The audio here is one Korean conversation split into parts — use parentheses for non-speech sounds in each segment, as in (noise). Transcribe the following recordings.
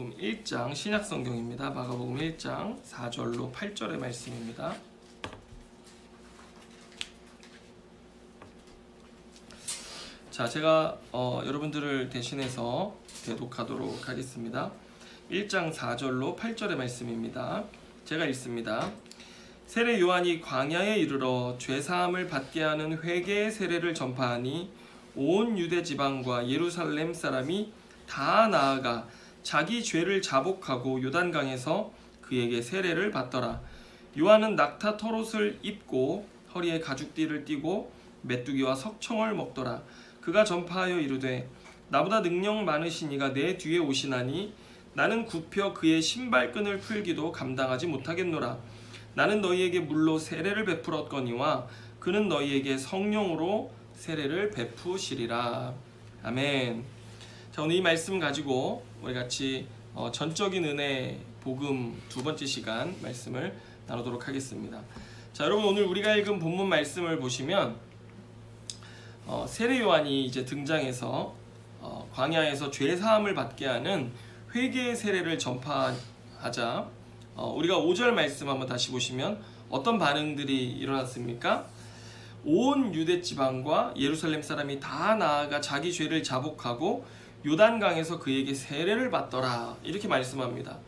마가복음 1장 신약 성경입니다. 마가복음 1장 4절로 8절의 말씀입니다. 자, 제가 어, 여러분들을 대신해서 대독하도록 하겠습니다. 1장 4절로 8절의 말씀입니다. 제가 읽습니다. 세례 요한이 광야에 이르러 죄 사함을 받게 하는 회개의 세례를 전파하니 온 유대 지방과 예루살렘 사람이 다 나아가 자기 죄를 자복하고 요단강에서 그에게 세례를 받더라. 요한은 낙타 털옷을 입고 허리에 가죽띠를 띠고 메뚜기와 석청을 먹더라. 그가 전파하여 이르되 나보다 능력 많으신 이가 내 뒤에 오시나니 나는 굽혀 그의 신발끈을 풀기도 감당하지 못하겠노라. 나는 너희에게 물로 세례를 베풀었거니와 그는 너희에게 성령으로 세례를 베푸시리라. 아멘. 자 오늘 이 말씀 가지고 우리 같이 어, 전적인 은혜 복음 두 번째 시간 말씀을 나누도록 하겠습니다. 자 여러분 오늘 우리가 읽은 본문 말씀을 보시면 어, 세례 요한이 이제 등장해서 어, 광야에서 죄 사함을 받게 하는 회개의 세례를 전파하자 어, 우리가 5절 말씀 한번 다시 보시면 어떤 반응들이 일어났습니까? 온 유대 지방과 예루살렘 사람이 다 나아가 자기 죄를 자복하고 요단강에서 그에게 세례를 받더라 이렇게 말씀합니다.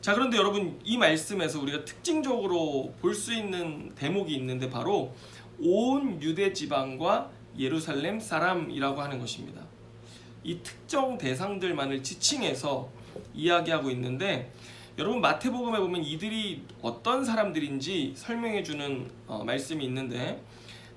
자 그런데 여러분 이 말씀에서 우리가 특징적으로 볼 수 있는 대목이 있는데 바로 온 유대 지방과 예루살렘 사람이라고 하는 것입니다. 이 특정 대상들만을 지칭해서 이야기하고 있는데 여러분 마태복음에 보면 이들이 어떤 사람들인지 설명해 주는 어, 말씀이 있는데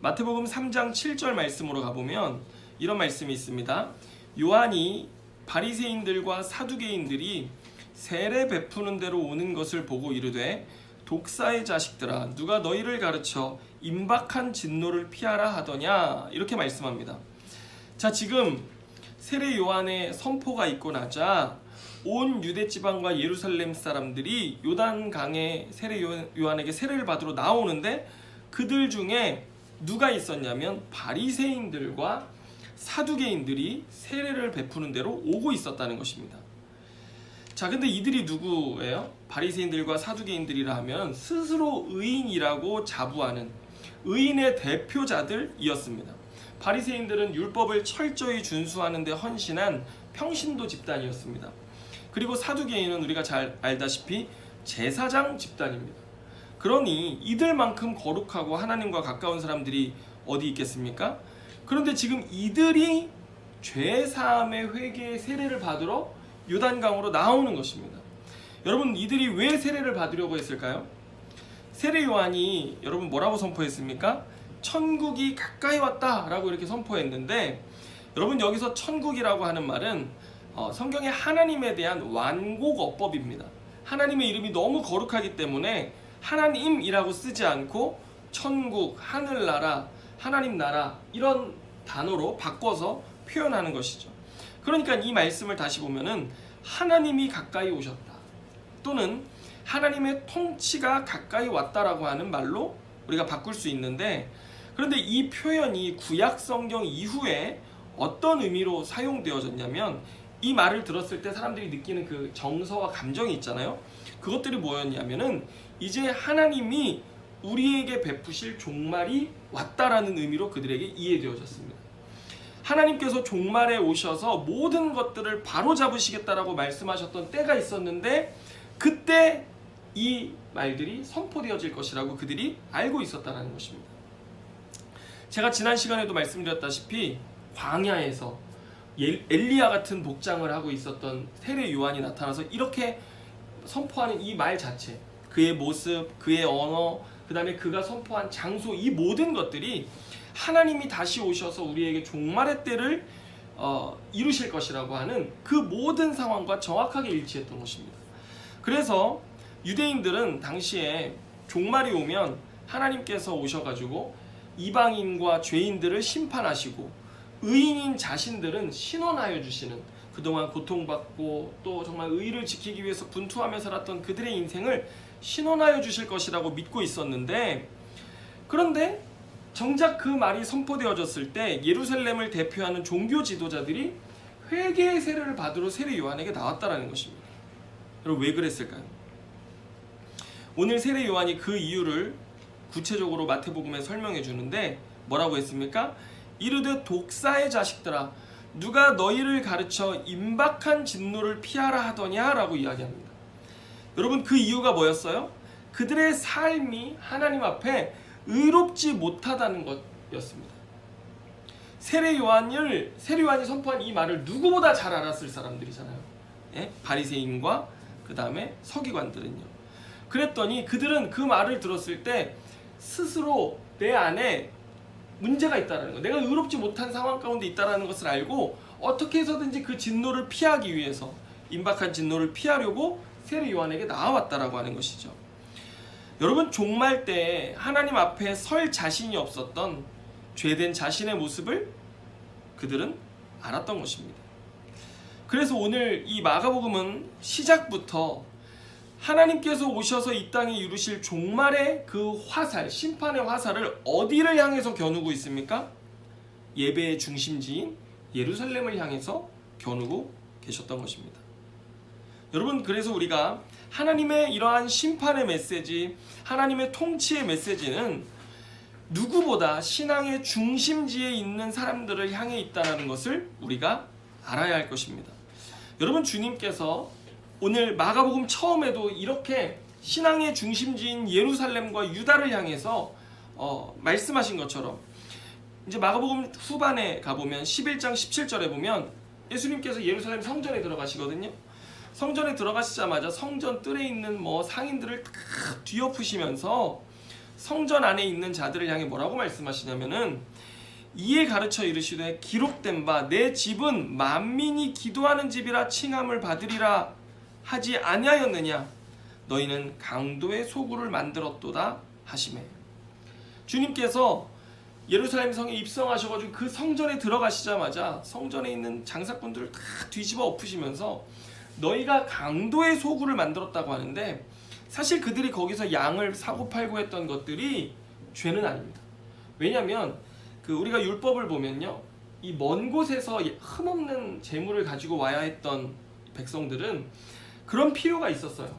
마태복음 3장 7절 말씀으로 가보면 이런 말씀이 있습니다. 요한이 바리새인들과 사두개인들이 세례 베푸는 대로 오는 것을 보고 이르되 독사의 자식들아 누가 너희를 가르쳐 임박한 진노를 피하라 하더냐 이렇게 말씀합니다. 자 지금 세례 요한의 선포가 있고 나자 온 유대 지방과 예루살렘 사람들이 요단 강에 세례 요한에게 세례를 받으러 나오는데 그들 중에 누가 있었냐면 바리새인들과 사두개인들이 세례를 베푸는 대로 오고 있었다는 것입니다. 자, 근데 이들이 누구예요? 바리새인들과 사두개인들이라 하면 스스로 의인이라고 자부하는 의인의 대표자들이었습니다. 바리새인들은 율법을 철저히 준수하는 데 헌신한 평신도 집단이었습니다. 그리고 사두개인은 우리가 잘 알다시피 제사장 집단입니다. 그러니 이들만큼 거룩하고 하나님과 가까운 사람들이 어디 있겠습니까? 그런데 지금 이들이 죄 사함의 회개의 세례를 받으러 요단강으로 나오는 것입니다. 여러분 이들이 왜 세례를 받으려고 했을까요? 세례 요한이 여러분 뭐라고 선포했습니까? 천국이 가까이 왔다라고 이렇게 선포했는데 여러분 여기서 천국이라고 하는 말은 어, 성경에 하나님에 대한 완곡 어법입니다. 하나님의 이름이 너무 거룩하기 때문에 하나님이라고 쓰지 않고 천국, 하늘나라, 하나님 나라 이런 단어로 바꿔서 표현하는 것이죠. 그러니까 이 말씀을 다시 보면은 하나님이 가까이 오셨다. 또는 하나님의 통치가 가까이 왔다라고 하는 말로 우리가 바꿀 수 있는데 그런데 이 표현이 구약 성경 이후에 어떤 의미로 사용되어졌냐면 이 말을 들었을 때 사람들이 느끼는 그 정서와 감정이 있잖아요. 그것들이 뭐였냐면은 이제 하나님이 우리에게 베푸실 종말이 왔다라는 의미로 그들에게 이해되어졌습니다. 하나님께서 종말에 오셔서 모든 것들을 바로 잡으시겠다라고 말씀하셨던 때가 있었는데 그때 이 말들이 선포되어질 것이라고 그들이 알고 있었다는 것입니다. 제가 지난 시간에도 말씀드렸다시피 광야에서 엘리야 같은 복장을 하고 있었던 세례 요한이 나타나서 이렇게 선포하는 이 말 자체, 그의 모습, 그의 언어, 그 다음에 그가 선포한 장소, 이 모든 것들이 하나님이 다시 오셔서 우리에게 종말의 때를 어, 이루실 것이라고 하는 그 모든 상황과 정확하게 일치했던 것입니다. 그래서 유대인들은 당시에 종말이 오면 하나님께서 오셔가지고 이방인과 죄인들을 심판하시고 의인인 자신들은 신원하여 주시는 그동안 고통받고 또 정말 의를 지키기 위해서 분투하며 살았던 그들의 인생을 신원하여 주실 것이라고 믿고 있었는데 그런데 정작 그 말이 선포되어졌을 때 예루살렘을 대표하는 종교 지도자들이 회개의 세례를 받으러 세례 요한에게 나왔다라는 것입니다. 여러분 왜 그랬을까요? 오늘 세례 요한이 그 이유를 구체적으로 마태복음에 설명해 주는데 뭐라고 했습니까? 이르되 독사의 자식들아 누가 너희를 가르쳐 임박한 진노를 피하라 하더냐라고 이야기합니다. 여러분 그 이유가 뭐였어요? 그들의 삶이 하나님 앞에 의롭지 못하다는 것이었습니다. 세례 요한을 세례 요한이 선포한 이 말을 누구보다 잘 알았을 사람들이잖아요. 예? 바리새인과 그 다음에 서기관들은요. 그랬더니 그들은 그 말을 들었을 때 스스로 내 안에 문제가 있다라는 거, 내가 의롭지 못한 상황 가운데 있다라는 것을 알고 어떻게 해서든지 그 진노를 피하기 위해서 임박한 진노를 피하려고 세례 요한에게 나와왔다라고 하는 것이죠. 여러분 종말 때 하나님 앞에 설 자신이 없었던 죄된 자신의 모습을 그들은 알았던 것입니다. 그래서 오늘 이 마가복음은 시작부터 하나님께서 오셔서 이 땅에 이루실 종말의 그 화살, 심판의 화살을 어디를 향해서 겨누고 있습니까? 예배의 중심지인 예루살렘을 향해서 겨누고 계셨던 것입니다. 여러분, 그래서 우리가 하나님의 이러한 심판의 메시지, 하나님의 통치의 메시지는 누구보다 신앙의 중심지에 있는 사람들을 향해 있다는 것을 우리가 알아야 할 것입니다. 여러분, 주님께서 오늘 마가복음 처음에도 이렇게 신앙의 중심지인 예루살렘과 유다를 향해서 어, 말씀하신 것처럼 이제 마가복음 후반에 가보면 11장 17절에 보면 예수님께서 예루살렘 성전에 들어가시거든요. 성전에 들어가시자마자 성전 뜰에 있는 뭐 상인들을 다 뒤엎으시면서 성전 안에 있는 자들을 향해 뭐라고 말씀하시냐면은 이에 가르쳐 이르시되 기록된 바 내 집은 만민이 기도하는 집이라 칭함을 받으리라 하지 아니하였느냐 너희는 강도의 소굴을 만들었도다 하시매 주님께서 예루살렘 성에 입성하셔가지고 그 성전에 들어가시자마자 성전에 있는 장사꾼들을 다 뒤집어 엎으시면서 너희가 강도의 소굴을 만들었다고 하는데 사실 그들이 거기서 양을 사고 팔고 했던 것들이 죄는 아닙니다. 왜냐하면 그 우리가 율법을 보면요, 이 먼 곳에서 흠없는 재물을 가지고 와야 했던 백성들은 그런 필요가 있었어요.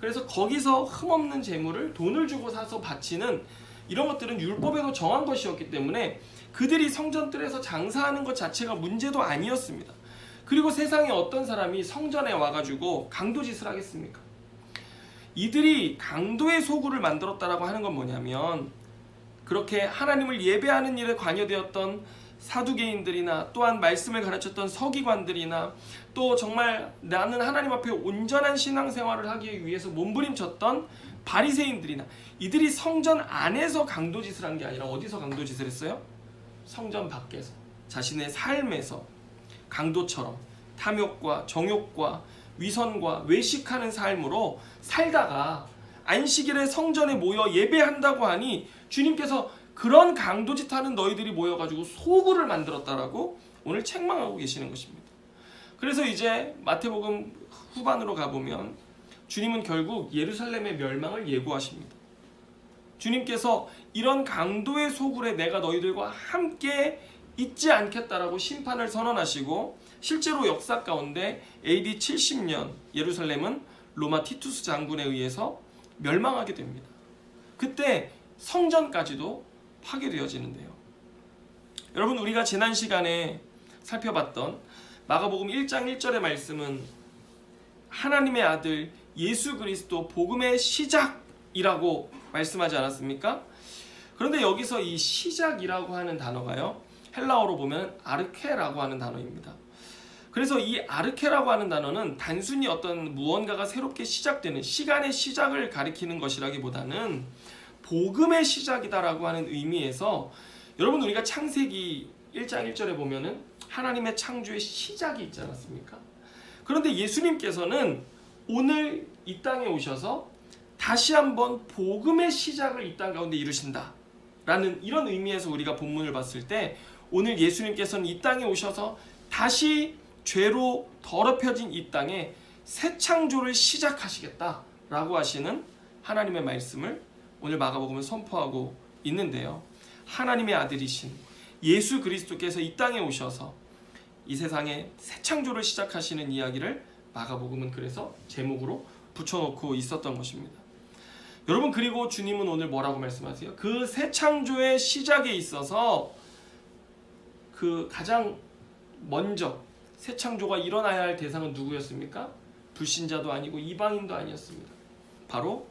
그래서 거기서 흠없는 재물을 돈을 주고 사서 바치는 이런 것들은 율법에도 정한 것이었기 때문에 그들이 성전뜰에서 장사하는 것 자체가 문제도 아니었습니다. 그리고 세상에 어떤 사람이 성전에 와가지고 강도짓을 하겠습니까? 이들이 강도의 소굴을 만들었다라고 하는 건 뭐냐면 그렇게 하나님을 예배하는 일에 관여되었던 사두개인들이나 또한 말씀을 가르쳤던 서기관들이나 또 정말 나는 하나님 앞에 온전한 신앙생활을 하기 위해서 몸부림쳤던 바리새인들이나 이들이 성전 안에서 강도짓을 한 게 아니라 어디서 강도짓을 했어요? 성전 밖에서 자신의 삶에서 강도처럼 탐욕과 정욕과 위선과 외식하는 삶으로 살다가 안식일에 성전에 모여 예배한다고 하니 주님께서 그런 강도짓 하는 너희들이 모여가지고 소굴을 만들었다라고 오늘 책망하고 계시는 것입니다. 그래서 이제 마태복음 후반으로 가보면 주님은 결국 예루살렘의 멸망을 예고하십니다. 주님께서 이런 강도의 소굴에 내가 너희들과 함께 있지 않겠다라고 심판을 선언하시고 실제로 역사 가운데 AD 70년 예루살렘은 로마 티투스 장군에 의해서 멸망하게 됩니다. 그때 성전까지도 파괴되어지는데요. 여러분 우리가 지난 시간에 살펴봤던 마가복음 1장 1절의 말씀은 하나님의 아들 예수 그리스도 복음의 시작이라고 말씀하지 않았습니까? 그런데 여기서 이 시작이라고 하는 단어가요. 헬라어로 보면 아르케라고 하는 단어입니다. 그래서 이 아르케라고 하는 단어는 단순히 어떤 무언가가 새롭게 시작되는 시간의 시작을 가리키는 것이라기보다는 복음의 시작이다라고 하는 의미에서 여러분 우리가 창세기 1장 1절에 보면은 하나님의 창조의 시작이 있지 않았습니까? 그런데 예수님께서는 오늘 이 땅에 오셔서 다시 한번 복음의 시작을 이 땅 가운데 이루신다. 라는 이런 의미에서 우리가 본문을 봤을 때 오늘 예수님께서는 이 땅에 오셔서 다시 죄로 더럽혀진 이 땅에 새 창조를 시작하시겠다 라고 하시는 하나님의 말씀을 오늘 마가복음은 선포하고 있는데요. 하나님의 아들이신 예수 그리스도께서 이 땅에 오셔서 이 세상에 새 창조를 시작하시는 이야기를 마가복음은 그래서 제목으로 붙여놓고 있었던 것입니다. 여러분 그리고 주님은 오늘 뭐라고 말씀하세요? 그 새 창조의 시작에 있어서 그 가장 먼저 새 창조가 일어나야 할 대상은 누구였습니까? 불신자도 아니고 이방인도 아니었습니다. 바로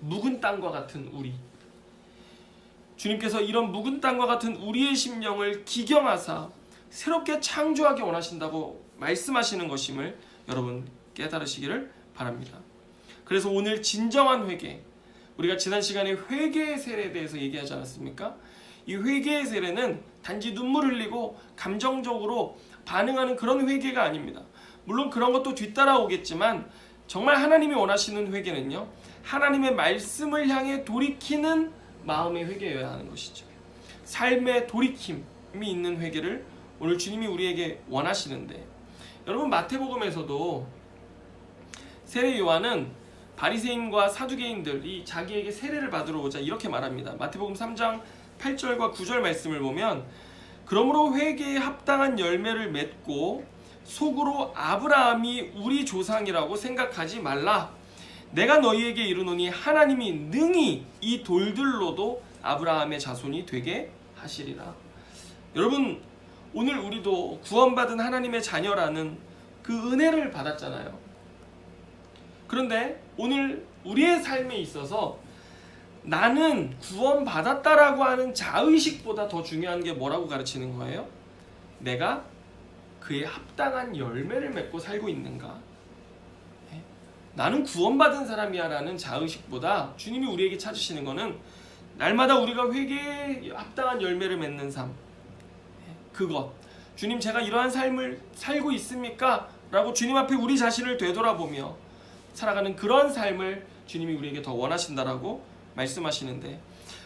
묵은 땅과 같은 우리. 주님께서 이런 묵은 땅과 같은 우리의 심령을 기경하사 새롭게 창조하기 원하신다고 말씀하시는 것임을 여러분 깨달으시기를 바랍니다. 그래서 오늘 진정한 회개, 우리가 지난 시간에 회개의 세례에 대해서 얘기하지 않았습니까? 이 회개의 세례는 단지 눈물 흘리고 감정적으로 반응하는 그런 회개가 아닙니다. 물론 그런 것도 뒤따라오겠지만 정말 하나님이 원하시는 회개는요. 하나님의 말씀을 향해 돌이키는 마음의 회개여야 하는 것이죠. 삶의 돌이킴이 있는 회개를 오늘 주님이 우리에게 원하시는데 여러분 마태복음에서도 세례 요한은 바리새인과 사두개인들이 자기에게 세례를 받으러 오자 이렇게 말합니다. 마태복음 3장 8절과 9절 말씀을 보면 그러므로 회개에 합당한 열매를 맺고 속으로 아브라함이 우리 조상이라고 생각하지 말라. 내가 너희에게 이르노니 하나님이 능히 이 돌들로도 아브라함의 자손이 되게 하시리라. 여러분 오늘 우리도 구원받은 하나님의 자녀라는 그 은혜를 받았잖아요. 그런데 오늘 우리의 삶에 있어서 나는 구원받았다라고 하는 자의식보다 더 중요한 게 뭐라고 가르치는 거예요? 내가 그에 합당한 열매를 맺고 살고 있는가? 예? 나는 구원받은 사람이야라는 자의식보다 주님이 우리에게 찾으시는 거는 날마다 우리가 회개에 합당한 열매를 맺는 삶. 예? 그것. 주님 제가 이러한 삶을 살고 있습니까? 라고 주님 앞에 우리 자신을 되돌아보며 살아가는 그런 삶을 주님이 우리에게 더 원하신다라고 말씀하시는데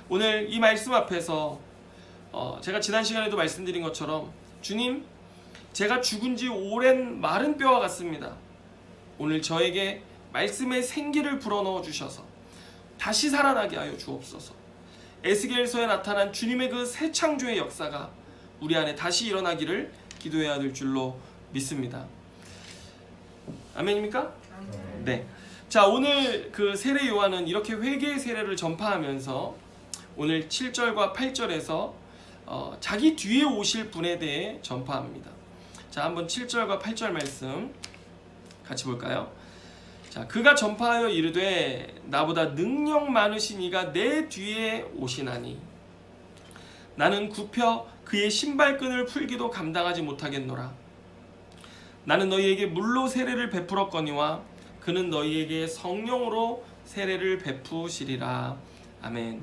오늘 이 말씀 앞에서 어, 제가 지난 시간에도 말씀드린 것처럼 주님 제가 죽은 지 오랜 마른 뼈와 같습니다. 오늘 저에게 말씀의 생기를 불어넣어 주셔서 다시 살아나게 하여 주옵소서. 에스겔서에 나타난 주님의 그 새 창조의 역사가 우리 안에 다시 일어나기를 기도해야 될 줄로 믿습니다. 아멘입니까? 네. 자, 오늘 그 세례 요한은 이렇게 회개의 세례를 전파하면서 오늘 7절과 8절에서 어, 자기 뒤에 오실 분에 대해 전파합니다. 자, 한번 7절과 8절 말씀 같이 볼까요? 자, 그가 전파하여 이르되 나보다 능력 많으신 이가 내 뒤에 오시나니 나는 굽혀 그의 신발끈을 풀기도 감당하지 못하겠노라. 나는 너희에게 물로 세례를 베풀었거니와 그는 너희에게 성령으로 세례를 베푸시리라. 아멘.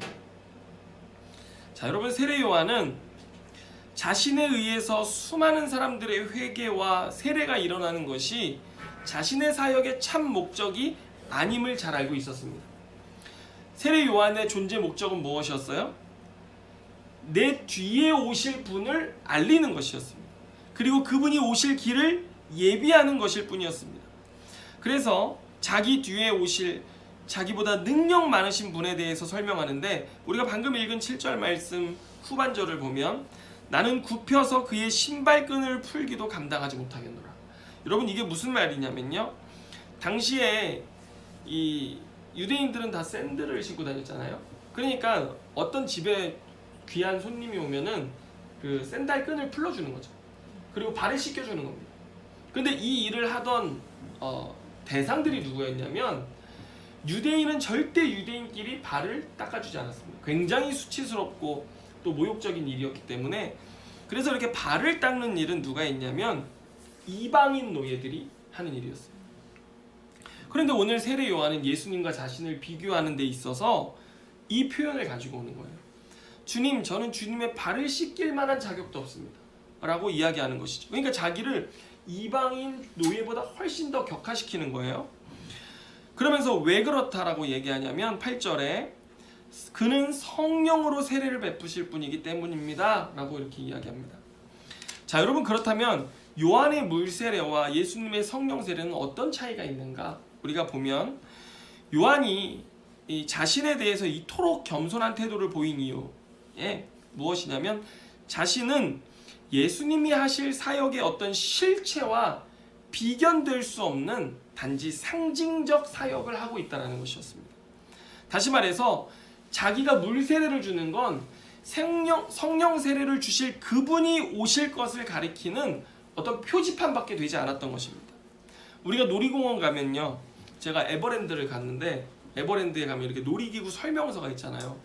자, 여러분 세례 요한은 자신에 의해서 수많은 사람들의 회개와 세례가 일어나는 것이 자신의 사역의 참 목적이 아님을 잘 알고 있었습니다. 세례 요한의 존재 목적은 무엇이었어요? 내 뒤에 오실 분을 알리는 것이었습니다. 그리고 그분이 오실 길을 예비하는 것일 뿐이었습니다. 그래서 자기 뒤에 오실 자기보다 능력 많으신 분에 대해서 설명하는데 우리가 방금 읽은 7절 말씀 후반절을 보면 나는 굽혀서 그의 신발끈을 풀기도 감당하지 못하겠노라. 여러분 이게 무슨 말이냐면요. 당시에 이 유대인들은 다 샌들을 신고 다녔잖아요. 그러니까 어떤 집에 귀한 손님이 오면은 그 샌달 끈을 풀어주는 거죠. 그리고 발을 씻겨주는 겁니다. 근데 이 일을 하던 어, 대상들이 누구였냐면 유대인은 절대 유대인끼리 발을 닦아주지 않았습니다. 굉장히 수치스럽고 또 모욕적인 일이었기 때문에 그래서 이렇게 발을 닦는 일은 누가 했냐면 이방인 노예들이 하는 일이었어요. 그런데 오늘 세례 요한은 예수님과 자신을 비교하는 데 있어서 이 표현을 가지고 오는 거예요. 주님, 저는 주님의 발을 씻길 만한 자격도 없습니다. 라고 이야기하는 것이죠. 그러니까 자기를 이방인 노예보다 훨씬 더 격화시키는 거예요. 그러면서 왜 그렇다라고 얘기하냐면 8절에 그는 성령으로 세례를 베푸실 분이기 때문입니다. 라고 이렇게 이야기합니다. 자, 여러분 그렇다면 요한의 물 세례와 예수님의 성령 세례는 어떤 차이가 있는가? 우리가 보면 요한이 이 자신에 대해서 이토록 겸손한 태도를 보인 이유 에 무엇이냐면 자신은 예수님이 하실 사역의 어떤 실체와 비견될 수 없는 단지 상징적 사역을 하고 있다는 것이었습니다. 다시 말해서 자기가 물 세례를 주는 건 생명, 성령 세례를 주실 그분이 오실 것을 가리키는 어떤 표지판밖에 되지 않았던 것입니다. 우리가 놀이공원 가면요. 제가 에버랜드를 갔는데 에버랜드에 가면 이렇게 놀이기구 설명서가 있잖아요.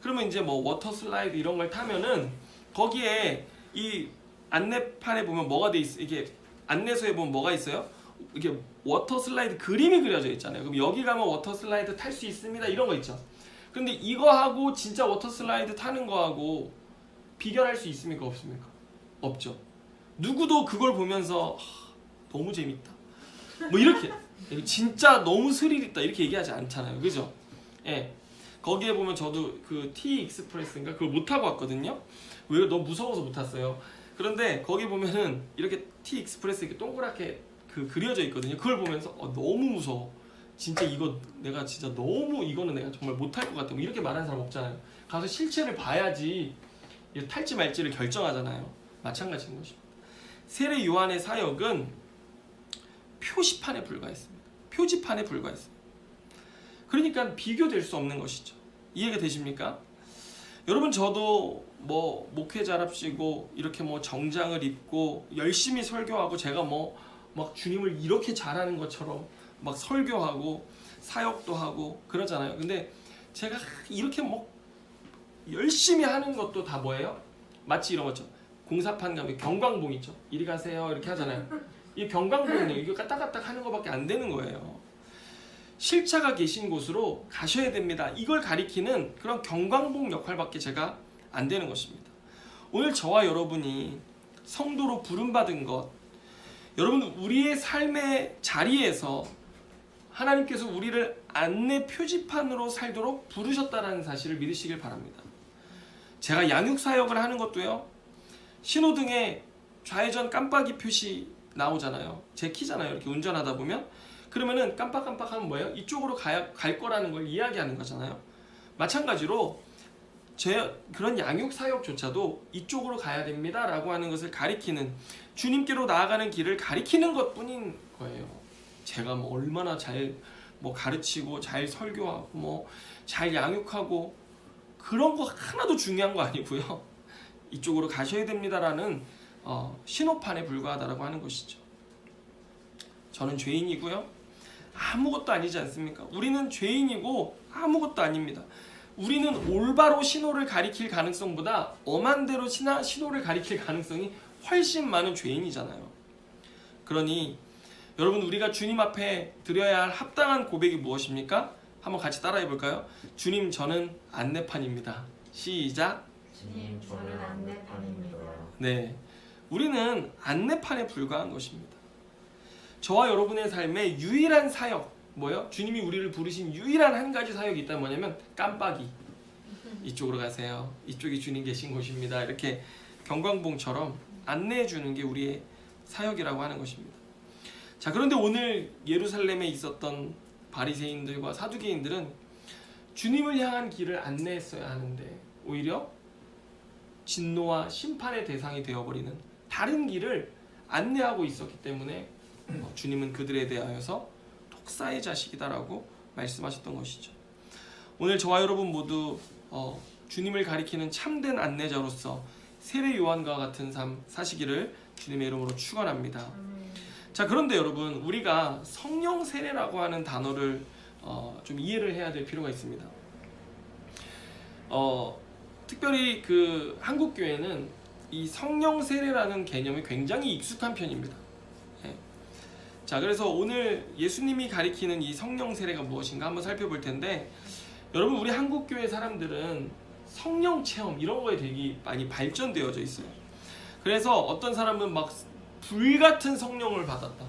그러면 이제 뭐 워터 슬라이드 이런 걸 타면은 거기에 이 안내판에 보면 뭐가 돼 있어 이게 안내서에 보면 뭐가 있어요? 이게 워터 슬라이드 그림이 그려져 있잖아요. 그럼 여기 가면 워터 슬라이드 탈 수 있습니다. 이런 거 있죠. 근데 이거하고 진짜 워터 슬라이드 타는 거하고 비교할 수 있습니까? 없습니까? 없죠. 누구도 그걸 보면서 하, 너무 재밌다. 뭐 이렇게 진짜 너무 스릴 있다 이렇게 얘기하지 않잖아요. 그죠? 예. 거기에 보면 저도 그 T 익스프레스인가 그걸 못 타고 왔거든요. 왜 너무 무서워서 못 탔어요. 그런데 거기 보면은 이렇게 T 익스프레스 이렇게 동그랗게 그 그려져 있거든요. 그걸 보면서 어, 너무 무서워. 진짜 이거 내가 진짜 너무 이거는 내가 정말 못할 것 같아. 뭐 이렇게 말하는 사람 없잖아요. 가서 실체를 봐야지 탈지 말지를 결정하잖아요. 마찬가지인 것입니다. 세례 요한의 사역은 표시판에 불과했습니다. 표지판에 불과했습니다. 그러니까 비교될 수 없는 것이죠. 이해가 되십니까? 여러분 저도 뭐 목회자랍시고 이렇게 뭐 정장을 입고 열심히 설교하고 제가 뭐 막 주님을 이렇게 잘하는 것처럼 막 설교하고 사역도 하고 그러잖아요. 근데 제가 이렇게 뭐 열심히 하는 것도 다 뭐예요? 마치 이런 거죠. 공사판 가면 경광봉 있죠. 이리 가세요 이렇게 하잖아요. 이 경광봉이 이거 까딱까딱 하는 것밖에 안 되는 거예요. 실차가 계신 곳으로 가셔야 됩니다. 이걸 가리키는 그런 경광봉 역할밖에 제가 안 되는 것입니다. 오늘 저와 여러분이 성도로 부름받은 것, 여러분 우리의 삶의 자리에서 하나님께서 우리를 안내 표지판으로 살도록 부르셨다는 사실을 믿으시길 바랍니다. 제가 양육 사역을 하는 것도요. 신호등에 좌회전 깜빡이 표시 나오잖아요. 제 키잖아요. 이렇게 운전하다 보면 그러면은 깜빡깜빡하면 뭐예요? 이쪽으로 가야 갈 거라는 걸 이야기하는 거잖아요. 마찬가지로 제 그런 양육 사역조차도 이쪽으로 가야 됩니다라고 하는 것을 가리키는 주님께로 나아가는 길을 가리키는 것뿐인 거예요. 제가 뭐 얼마나 잘 뭐 가르치고 잘 설교하고 뭐 잘 양육하고 그런 거 하나도 중요한 거 아니고요. (laughs) 이쪽으로 가셔야 됩니다라는 어, 신호판에 불과하다라고 하는 것이죠. 저는 죄인이고요. 아무것도 아니지 않습니까? 우리는 죄인이고 아무것도 아닙니다. 우리는 올바로 신호를 가리킬 가능성보다 엄한 대로 신하, 신호를 가리킬 가능성이 훨씬 많은 죄인이잖아요. 그러니 여러분 우리가 주님 앞에 드려야 할 합당한 고백이 무엇입니까? 한번 같이 따라해 볼까요? 주님 저는 안내판입니다. 시작. 주님 저는 안내판입니다. 네. 우리는 안내판에 불과한 것입니다. 저와 여러분의 삶에 유일한 사역, 뭐요? 주님이 우리를 부르신 유일한 한 가지 사역이 있다면 뭐냐면 깜빡이. 이쪽으로 가세요. 이쪽이 주님 계신 곳입니다. 이렇게 경광봉처럼 안내해 주는 게 우리의 사역이라고 하는 것입니다. 자, 그런데 오늘 예루살렘에 있었던 바리새인들과 사두개인들은 주님을 향한 길을 안내했어야 하는데 오히려 진노와 심판의 대상이 되어버리는 다른 길을 안내하고 있었기 때문에 어, 주님은 그들에 대하여서 독사의 자식이다라고 말씀하셨던 것이죠. 오늘 저와 여러분 모두 어, 주님을 가리키는 참된 안내자로서 세례 요한과 같은 삶 사시기를 주님의 이름으로 축원합니다. 자 그런데 여러분 우리가 성령 세례라고 하는 단어를 어, 좀 이해를 해야 될 필요가 있습니다. 어, 특별히 그 한국 교회는 이 성령 세례라는 개념이 굉장히 익숙한 편입니다. 예. 자 그래서 오늘 예수님이 가리키는 이 성령 세례가 무엇인가 한번 살펴볼 텐데 여러분 우리 한국 교회 사람들은 성령 체험 이런 거에 되게 많이 발전되어져 있어요. 그래서 어떤 사람은 막 불 같은 성령을 받았다.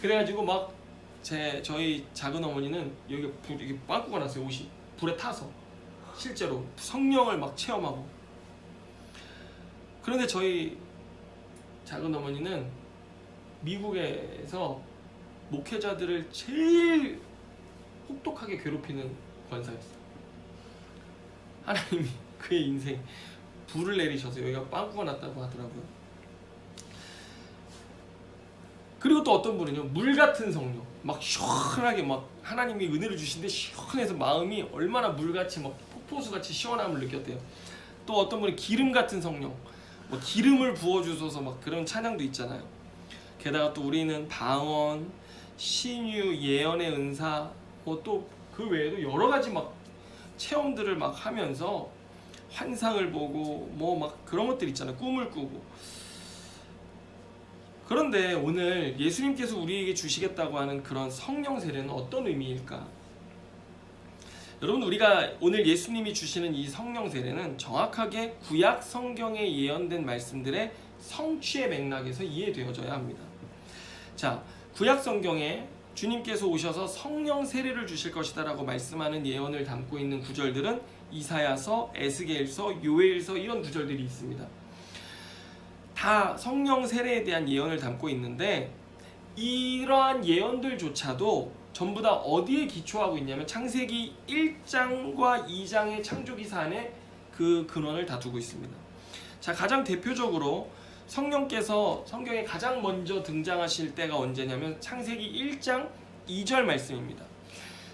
그래가지고 막 제 저희 작은 어머니는 여기 불 이게 빵꾸가 났어요 옷이 불에 타서 실제로 성령을 막 체험하고. 그런데 저희 작은 어머니는 미국에서 목회자들을 제일 혹독하게 괴롭히는 권사였어요. 하나님이 (laughs) 그의 인생 불을 내리셔서 여기가 빵꾸가 났다고 하더라고요. 그리고 또 어떤 분은요 물 같은 성령 막 시원하게 막 하나님이 은혜를 주신데 시원해서 마음이 얼마나 물같이 막 폭포수같이 시원함을 느꼈대요 또 어떤 분은 기름 같은 성령 뭐 기름을 부어주셔서 막 그런 찬양도 있잖아요 게다가 또 우리는 방언 신유 예언의 은사 뭐 또 그 외에도 여러 가지 막 체험들을 막 하면서 환상을 보고 뭐 막 그런 것들 있잖아요 꿈을 꾸고 그런데 오늘 예수님께서 우리에게 주시겠다고 하는 그런 성령 세례는 어떤 의미일까? 여러분 우리가 오늘 예수님이 주시는 이 성령 세례는 정확하게 구약 성경에 예언된 말씀들의 성취의 맥락에서 이해되어져야 합니다. 자, 구약 성경에 주님께서 오셔서 성령 세례를 주실 것이다라고 말씀하는 예언을 담고 있는 구절들은 이사야서, 에스겔서, 요엘서 이런 구절들이 있습니다. 다 성령 세례에 대한 예언을 담고 있는데 이러한 예언들조차도 전부 다 어디에 기초하고 있냐면 창세기 1장과 2장의 창조기 사 안에 그 근원을 다 두고 있습니다. 자, 가장 대표적으로 성령께서 성경에 가장 먼저 등장하실 때가 언제냐면 창세기 1장 2절 말씀입니다.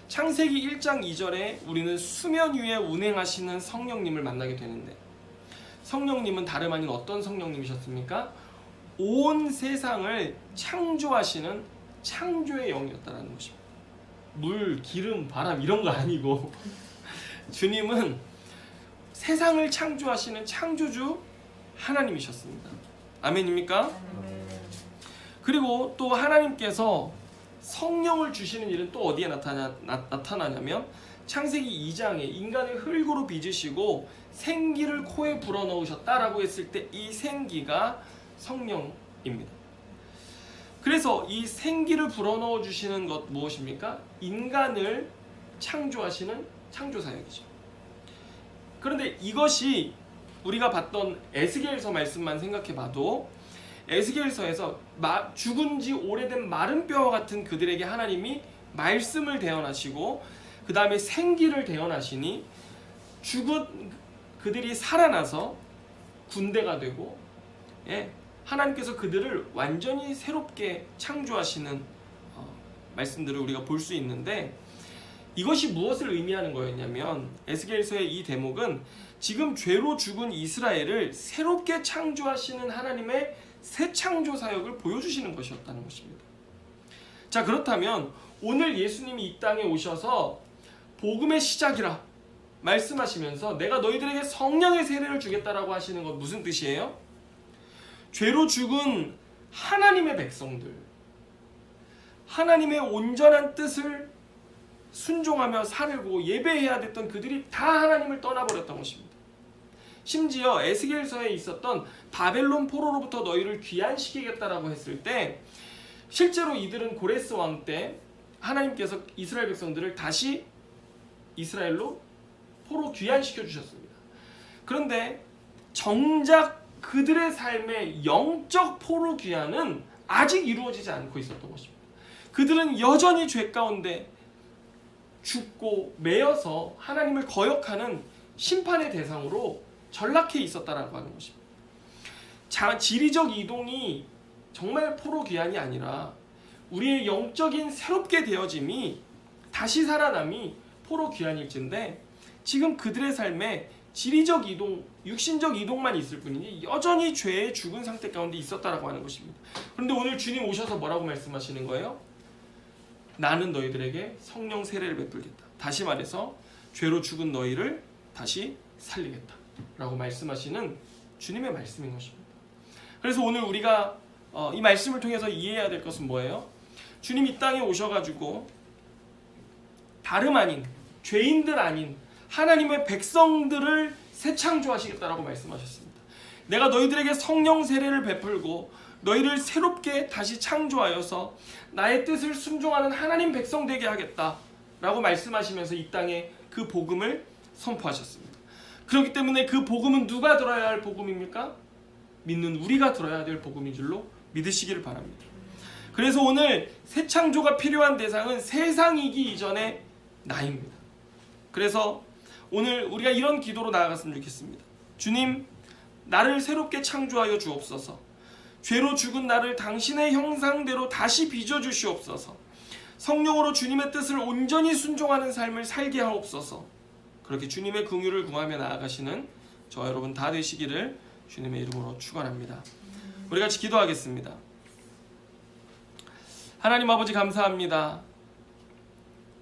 창세기 1장 2절에 우리는 수면 위에 운행하시는 성령님을 만나게 되는데 성령님은 다름 아닌 어떤 성령님이셨습니까? 온 세상을 창조하시는 창조의 영이었다는 것입니다. 물, 기름, 바람 이런 거 아니고 (laughs) 주님은 세상을 창조하시는 창조주 하나님이셨습니다. 아멘입니까? 그리고 또 하나님께서 성령을 주시는 일은 또 어디에 나타나, 나, 나 타나냐면 창세기 2장에 인간을 흙으로 빚으시고 생기를 코에 불어넣으셨다라고 했을 때 이 생기가 성령입니다. 그래서 이 생기를 불어넣어 주시는 것 무엇입니까? 인간을 창조하시는 창조사역이죠. 그런데 이것이 우리가 봤던 에스겔서 말씀만 생각해 봐도 에스겔서에서 마- 죽은 지 오래된 마른 뼈와 같은 그들에게 하나님이 말씀을 대언하시고 그 다음에 생기를 대언하시니 죽은 그들이 살아나서 군대가 되고 예, 하나님께서 그들을 완전히 새롭게 창조하시는 어, 말씀들을 우리가 볼 수 있는데 이것이 무엇을 의미하는 거였냐면 에스겔서의 이 대목은 지금 죄로 죽은 이스라엘을 새롭게 창조하시는 하나님의 새 창조 사역을 보여주시는 것이었다는 것입니다. 자 그렇다면 오늘 예수님이 이 땅에 오셔서 복음의 시작이라 말씀하시면서 내가 너희들에게 성령의 세례를 주겠다라고 하시는 건 무슨 뜻이에요? 죄로 죽은 하나님의 백성들 하나님의 온전한 뜻을 순종하며 살고 예배해야 됐던 그들이 다 하나님을 떠나버렸던 것입니다. 심지어 에스겔서에 있었던 바벨론 포로로부터 너희를 귀환시키겠다라고 했을 때 실제로 이들은 고레스 왕 때 하나님께서 이스라엘 백성들을 다시 이스라엘로 포로 귀환시켜 주셨습니다. 그런데 정작 그들의 삶의 영적 포로 귀환은 아직 이루어지지 않고 있었던 것입니다. 그들은 여전히 죄 가운데 죽고 매여서 하나님을 거역하는 심판의 대상으로 전락해 있었다라고 하는 것입니다. 자, 지리적 이동이 정말 포로 귀환이 아니라 우리의 영적인 새롭게 되어짐이 다시 살아남이 포로 귀환일진데 지금 그들의 삶에 지리적 이동, 육신적 이동만 있을 뿐이니 여전히 죄의 죽은 상태 가운데 있었다라고 하는 것입니다. 그런데 오늘 주님 오셔서 뭐라고 말씀하시는 거예요? 나는 너희들에게 성령 세례를 베풀겠다. 다시 말해서 죄로 죽은 너희를 다시 살리겠다. 라고 말씀하시는 주님의 말씀인 것입니다. 그래서 오늘 우리가 어, 이 말씀을 통해서 이해해야 될 것은 뭐예요? 주님 이 땅에 오셔가지고 다름 아닌 죄인들 아닌 하나님의 백성들을 새 창조하시겠다라고 말씀하셨습니다. 내가 너희들에게 성령 세례를 베풀고 너희를 새롭게 다시 창조하여서 나의 뜻을 순종하는 하나님 백성 되게 하겠다 라고 말씀하시면서 이 땅에 그 복음을 선포하셨습니다. 그렇기 때문에 그 복음은 누가 들어야 할 복음입니까? 믿는 우리가 들어야 될 복음인 줄로 믿으시기를 바랍니다. 그래서 오늘 새 창조가 필요한 대상은 세상이기 이전에 나입니다. 그래서 오늘 우리가 이런 기도로 나아갔으면 좋겠습니다. 주님, 나를 새롭게 창조하여 주옵소서. 죄로 죽은 나를 당신의 형상대로 다시 빚어 주시옵소서. 성령으로 주님의 뜻을 온전히 순종하는 삶을 살게 하옵소서. 그렇게 주님의 긍휼을 구하며 나아가시는 저 여러분 다 되시기를 주님의 이름으로 축원합니다. 우리 같이 기도하겠습니다. 하나님 아버지 감사합니다.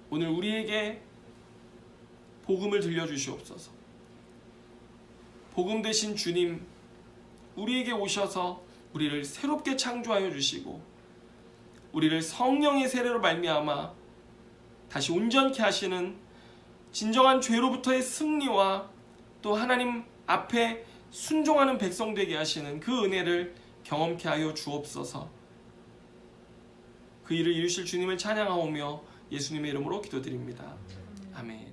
오늘 우리에게 복음을 들려 주시옵소서. 복음 되신 주님 우리에게 오셔서 우리를 새롭게 창조하여 주시고 우리를 성령의 세례로 말미암아 다시 온전케 하시는 진정한 죄로부터의 승리와 또 하나님 앞에 순종하는 백성 되게 하시는 그 은혜를 경험케 하여 주옵소서. 그 일을 이루실 주님을 찬양하오며 예수님의 이름으로 기도드립니다. 아멘.